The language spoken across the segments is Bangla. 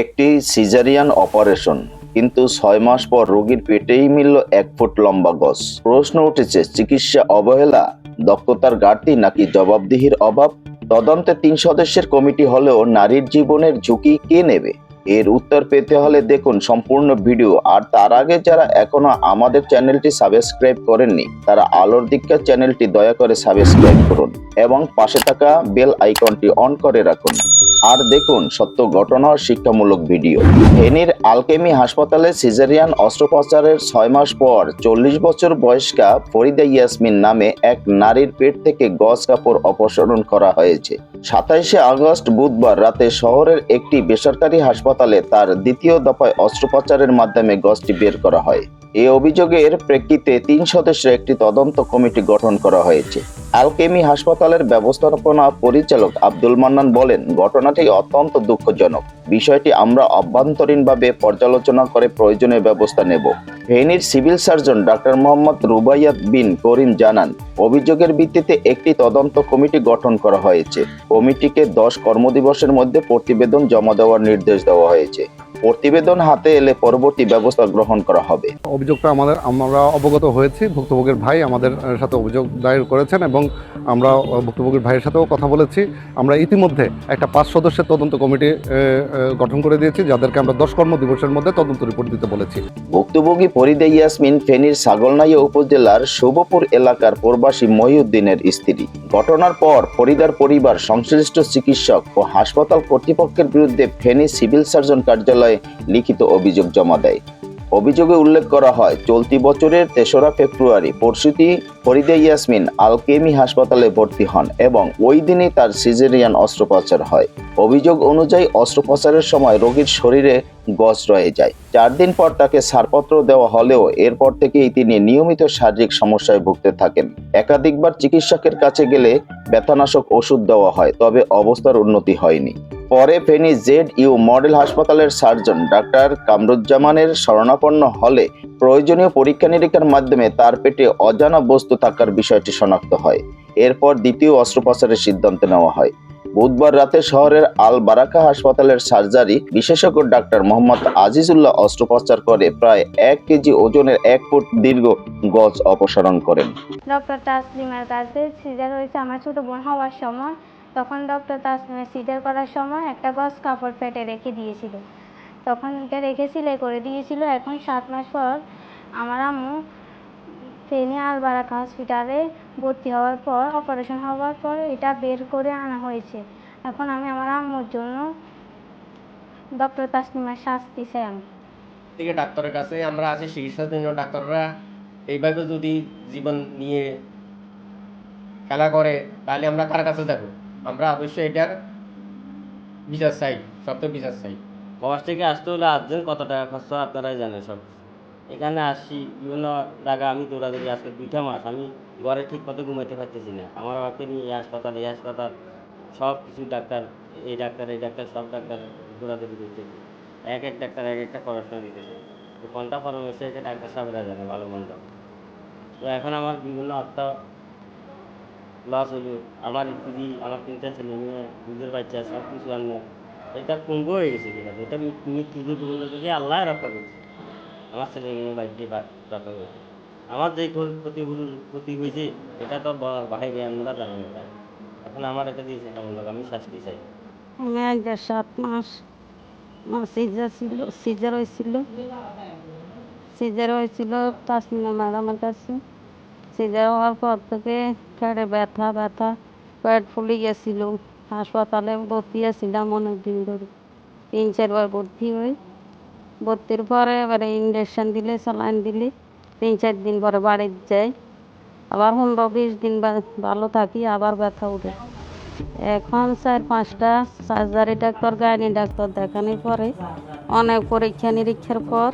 একটি সিজারিয়ান অপারেশন, কিন্তু ছয় মাস পর রোগীর পেটেই মিলল এক ফুট লম্বা গজ প্রশ্ন উঠেছে, চিকিৎসা অবহেলা, দক্ষতার ঘাটতি নাকি জবাবদিহির অভাব? তদন্তে তিন সদস্যের কমিটি হলেও নারীর জীবনের ঝুঁকি কে নেবে? এর উত্তর পেতে হলে দেখুন সম্পূর্ণ ভিডিও। আর তার আগে যারা এখনও আমাদের চ্যানেলটি সাবস্ক্রাইব করেননি, তারা আলোর দীক্ষা চ্যানেলটি দয়া করে সাবস্ক্রাইব করুন এবং পাশে থাকা বেল আইকনটি অন করে রাখুন। আর দেখুন সত্য ঘটনা শিক্ষামূলক ভিডিও। ফেনীর আলকেমি হাসপাতালে সিজারিয়ান অস্ত্রোপচারের ছয় মাস পর চল্লিশ বছর বয়স্কা ফরিদা ইয়াসমিন নামে এক নারীর পেট থেকে গজ কাপড় অপসারণ করা হয়েছে। সাতাইশে আগস্ট বুধবার রাতে শহরের একটি বেসরকারি হাসপাতালে তার দ্বিতীয় দফায় অস্ত্রোপচারের মাধ্যমে গছটি বের করা হয়। এই অভিযোগের প্রেক্ষিতে তিন সদস্যের একটি তদন্ত কমিটি গঠন করা হয়েছে। আলকেমি হাসপাতালের ব্যবস্থাপনা পরিচালক আব্দুল মান্নান বলেন, ঘটনাটি অত্যন্ত দুঃখজনক। বিষয়টি আমরা অভ্যন্তরীণভাবে পর্যালোচনা করে প্রয়োজনীয় ব্যবস্থা নেব। ফেনীর civil surgeon doctor Mohammad Rubaiyat Bin Karim জানান, অভিযোগের ভিত্তিতে একটি তদন্ত কমিটি গঠন করা হয়েছে। কমিটিকে দশ কর্মদিবসের মধ্যে প্রতিবেদন জমা দেওয়ার নির্দেশ দেওয়া হয়েছে। প্রতিবেদন হাতে এলে পরবর্তী ব্যবস্থা গ্রহণ করা হবে। অভিযোগটা আমাদের আমরা অবগত হয়েছি। ভুক্তভোগীর ভাই আমাদের সাথে অভিযোগ দায়ের করেছেন এবং আমরা ভুক্তভোগীর ভাইয়ের সাথেও কথা বলেছি। আমরা ইতিমধ্যে একটা পাঁচ সদস্যের তদন্ত কমিটি গঠন করে দিয়েছি যাদেরকে আমরা দশ কর্মদিবসের মধ্যে তদন্ত রিপোর্ট দিতে বলেছি। ভুক্তভোগী ফরিদা ইয়াসমিন ফেনীর ছাগলনাইয়া উপজেলার শুভপুর এলাকার প্রবাসী মহিউদ্দিনের স্ত্রী। ঘটনার পর ফরিদার পরিবার সংশ্লিষ্ট চিকিৎসক ও হাসপাতাল কর্তৃপক্ষের বিরুদ্ধে ফেনী সিভিল সার্জন কার্যালয়ে লিখিত অভিযোগ জমা দেয়। অভিযোগে উল্লেখ করা হয়, চলতি বছরের তেসরা ফেব্রুয়ারি পরশুতি ফরিদা ইয়াসমিন আলকেমি হাসপাতালে ভর্তি হন এবং ওই দিনই তার সিজেরিয়ান অস্ত্রোপচার হয়। অভিযোগ অনুযায়ী অস্ত্রোপচারের সময় রোগীর শরীরে গজ রয়ে যায়। চার দিন পর তাকে ছাড়পত্র দেওয়া হলেও এরপর থেকেই তিনি নিয়মিত শারীরিক সমস্যায় ভুগতে থাকেন। একাধিকবার চিকিৎসকের কাছে গেলে ব্যথানাশক ওষুধ দেওয়া হয়, তবে অবস্থার উন্নতি হয়নি। পরে ফেনী জেড ইউ মডেল হাসপাতালের সার্জন ডাক্তার কামরুজ্জামানের শরণাপন্ন হলে প্রয়োজনীয় পরীক্ষা নিরীক্ষার মাধ্যমে তার পেটে অজানা বস্তু থাকার বিষয়টি শনাক্ত হয়। এরপর দ্বিতীয় অস্ত্রোপচারের সিদ্ধান্ত নেওয়া হয়। বুধবার রাতে শহরের আল বারাকা হাসপাতালের সার্জারি বিশেষজ্ঞ ডাক্তার মোহাম্মদ আজিজুল্লাহ অস্ত্রোপচার করে প্রায় এক কেজি ওজনের এক ফুট দীর্ঘ গজ অপসারণ করেন। ডক্টর তাসলিমার কাছে সিজার হয়েছে। আমার ছোটো বোন হওয়ার সময় তখন ডক্টর তাসলিমের সিজার করার সময় একটা গজ কাপড় ফেটে রেখে দিয়েছিল। তখন এটা রেখে সিলাই করে দিয়েছিল। এখন সাত মাস পর আমার আম্মু ফেনী আলবারাকা হসপিটালে ভর্তি হওয়ার পর, অপারেশন হওয়ার পর এটা বের করে আনা হয়েছে। এখন আমি আমার আম্মুর জন্য ডক্টর তাসলিমার শাস্তি চাই থেকে ডাক্তারের কাছে আমরা আছি, চিকিৎসার জন্য ডাক্তাররা এইভাবে যদি জীবন নিয়ে খেলা করে, তাহলে আমরা কার কাছে যাব? আমরা অবশ্যই এটার বিচার চাই, সত্য বিচার চাই। প্রবাস থেকে আসতে হলে আটজন কত টাকা খরচ হয় আপনারাই জানেন সব। এখানে আসি বিভিন্ন জায়গা আমি দৌড়াদৌড়ি আজকে দুইটা মাস আমি ঘরে ঠিক মতো ঘুমাইতে পারতেছি না। আমার বাবাকে নিয়ে এই হাসপাতাল এই হাসপাতাল, সব কিছু ডাক্তার, এই ডাক্তার এই ডাক্তার, সব ডাক্তার দৌড়াদৌড়ি করতেছি এক এক ডাক্তার, এক একটা পড়াশোনা দিতেছে কোনটা পরামর্শ এটা ডাক্তার সাহেবরা জানে, ভালো মন্দ তো এখন আমার বিভিন্ন অর্থ লস হলো আমার স্ত্রী আমার তিনটা ছেলে মেয়ে দুধের বাচ্চা সব কিছু আনব এটা পঙ্গু হয়ে গেছে কিনা এটা মৃত্যু দুর্গন্ধ থেকে আল্লাহ রক্ষা করছে আমার ছেলে মেয়ে বাড়িতে রক্ষা করছে আমার যে ক্ষতি ক্ষতি হয়েছে এটা তো বাইরে আমরা জানি না এখন আমার এটা দিয়েছে কেমন লাগে আমি শাস্তি চাই আমি একবার সাত মাস আমার সিজার ছিল সিজার হয়েছিল সিজার হয়েছিল তাসমিনা ম্যাডামের কাছে সিজার হওয়ার পর থেকে পেটে ব্যথা ব্যথা, পেট ফুলে গেছিল। হাসপাতালে ভর্তি আছিলাম অনেক দিন ধরে। তিন চারবার ভর্তি হই। ভর্তির পরে এবারে ইঞ্জেকশন দিলে স্যালাইন দিলে। তিন, চার দিন পরে বাড়িতে যাই। আবার পনেরো, বিশ দিন ভালো থাকি, আবার ব্যথা উঠে। এখন চার, পাঁচটা সার্জারি ডাক্তার গাইনি ডাক্তার দেখানোর পরে অনেক পরীক্ষা নিরীক্ষার পর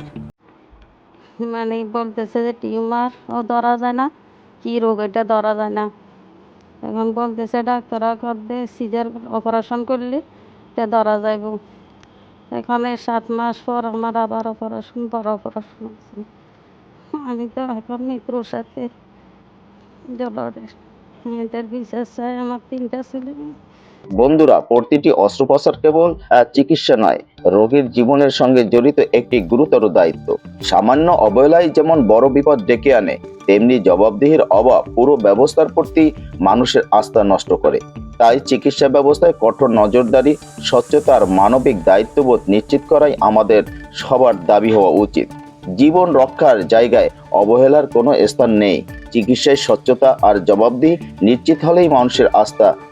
মানে বলতেছে যে টিউমার ও ধরা যায় না। কী রোগ, এটা ধরা যায় না। এখন বলতেছে ডাক্তাররা করতে সিজার অপারেশন করলে এটা ধরা যাইব। এখানে সাত মাস পর আমার আবার অপারেশন বড় অপারেশন আছে আমি তো এখন মৃত্যুর সাথে জলের এদের বিশ্বাস চাই, আমার তিনটা ছেলে। বন্ধুরা, প্রতিটি অস্ত্রোপচার কেবল চিকিৎসা নয়, রোগীর জীবনের সঙ্গে জড়িত একটি গুরুতর দায়িত্ব। সামান্য অবহেলায় যেমন বড় বিপদ ডেকে আনে, তেমনি জবাবদিহির অভাব পুরো ব্যবস্থার প্রতি মানুষের আস্থা নষ্ট করে। তাই চিকিৎসা ব্যবস্থায় কঠোর নজরদারি, স্বচ্ছতা আর মানবিক দায়িত্ববোধ নিশ্চিত করাই আমাদের সবার দাবি হওয়া উচিত। জীবন রক্ষার জায়গায় অবহেলার কোনো স্থান নেই। চিকিৎসায় স্বচ্ছতা আর জবাবদিহি নিশ্চিত হলেই মানুষের আস্থা